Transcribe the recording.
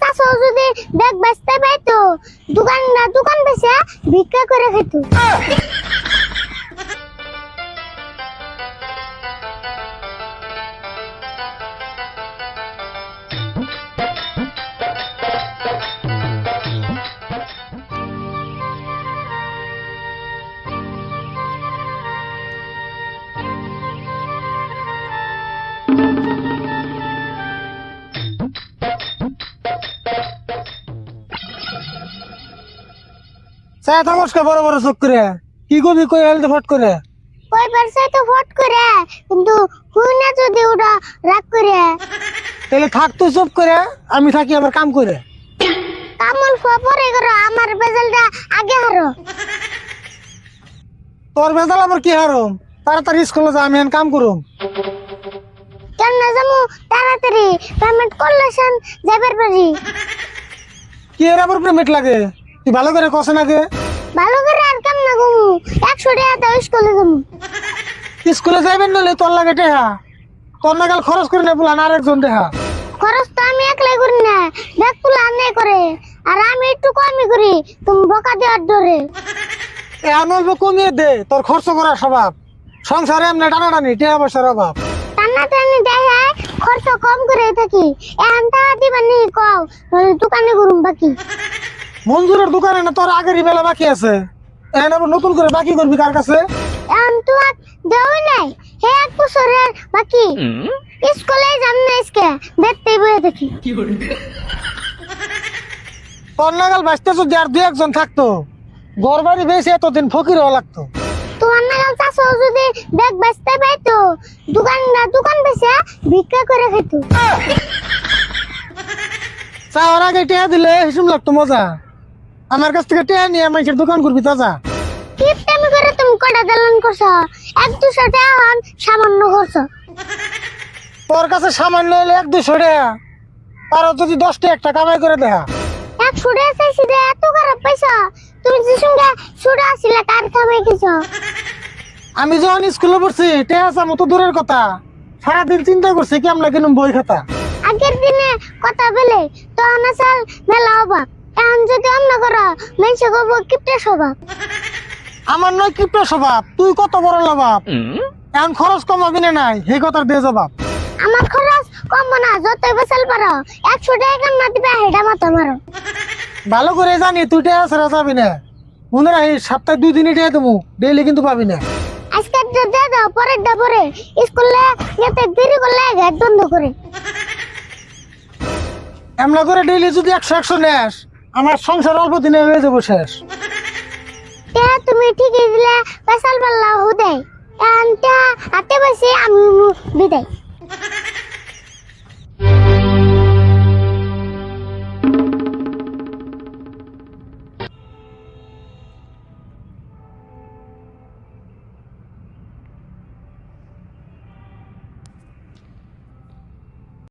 চাষো যদি ব্যাগ বেচতে পাইতো। দোকান না দোকান বেচে ভিক্ষা করে খেত। চায় থামসকে বড় বড় চোখ করে। কি করবি কই হেলতে ফট করে। কই পারছে তো ফট করে কিন্তু হুই না যদি ওটা রাগ করে। তাহলে থাক তুই চুপ করে আমি থাকি আমার কাম করে। কামল পরে করো আমার বেজালটা আগে হারো। তোর বেজাল আমার কি হারম? তাড়াতাড়ি স্কুলে যা আমি এখন কাম করুম। কেন না যাব? তাড়াতাড়ি পেমেন্ট করলে সেন যাবার পারি। কি এর আবার পেমেন্ট লাগে? তুই ভালো করে কষে নাগে ভালো করে আর না ঘুমু একশো টাকা দাও স্কুলে যাব। স্কুলে যাইবেন নলে তোর লাগে টেহা। তোর নাগাল খরচ করে নেব আর আরেকজন দেহা। খরচ তো আমি একলাই করি না। ব্যাগ তুলে আনে করে। আর আমি একটু কমই করি তুমি বকা দেওয়ার ডরে অল্প কমিয়ে দে তোর খরচ করার স্বভাব। সংসারে এমনি টানাটানি টেহা পয়সার অভাব। টানা টানি দেখে খরচ কম করে থাকি। এখন টাকা দিবার নি কও নইলে দোকানে করুম বাকি। মঞ্জুরের দোকানে না তোর আগেরই বেলা বাকি আছে? এখন আবার নতুন করে বাকি করবি কার কাছে? এখন তো আর দেওয়াই নাই। হে এক বছরের বাকি। স্কুলে যাম না আজকে। দেখতে বয়ে থাকি তোর নাগাল বাঁচতে যদি আর দুই একজন থাকতো। ঘর বাড়ি বেশি এতদিন ফকির হওয়া লাগতো। তোমার নাগাল চাষো যদি ব্যাগ বেচতে পাইতো দোকান না দোকান বেচে ভিক্ষা করে খেত চাওয়ার আগে টেহা দিলে হিসুম লাগতো মজা। আমার কাছ থেকে টেহা নিয়ে মানুষের দোকান করবি তাজা কিপটামি করে তুমি কটা দালান করছ? এক দুশো টাকা হন সামান্য করছ। তোর কাছে সামান্য হলে এক দুশো টাকা তারও যদি দশটা একটা কামাই করে দেখা এক সুরে চাইছি রে এত খারাপ পয়সা তুমি যে সঙ্গে সুরে আসছিলে কার খামাই খেছো আমি যখন স্কুলে পড়ছি টেহা চামো তো দূরের কথা। সারাদিন চিন্তা করছি কেমন কিনুম বই খাতা। আগের দিনে কথা বলে তখন আসাল মেলা অবাক। এখন যদি অন্য করো মেনসে করব কিপটে স্বভাব। আমার নয় কিপটা স্বভাব তুই কত বড় লাভাব এখন খরচ কমাবি না নাই? সেই কথার দিয়ে জবাব আমার খরচ কম না যতই বেসাল পারো একশো টাকা না দিবে হেডা মাথা মারো। ভালো করে জানি তুই টেহা ছাড়া যাবি না। মনে রাখি সপ্তাহে দুই দিনই টেহা দেবো ডেইলি কিন্তু পাবি না। আজকে দিয়ে দাও পরের ডা পরে। স্কুলে যেতে দেরি করলে গেট বন্ধ করে। এমন করে ডেইলি যদি একশো একশো নেস আমার সংসার অল্প দিনে হয়ে যাব শেষ। তুমি ঠিকই দিলে, বাসাল পাল্লা হুদাই আনটা আতে বসে আমি বিদায়।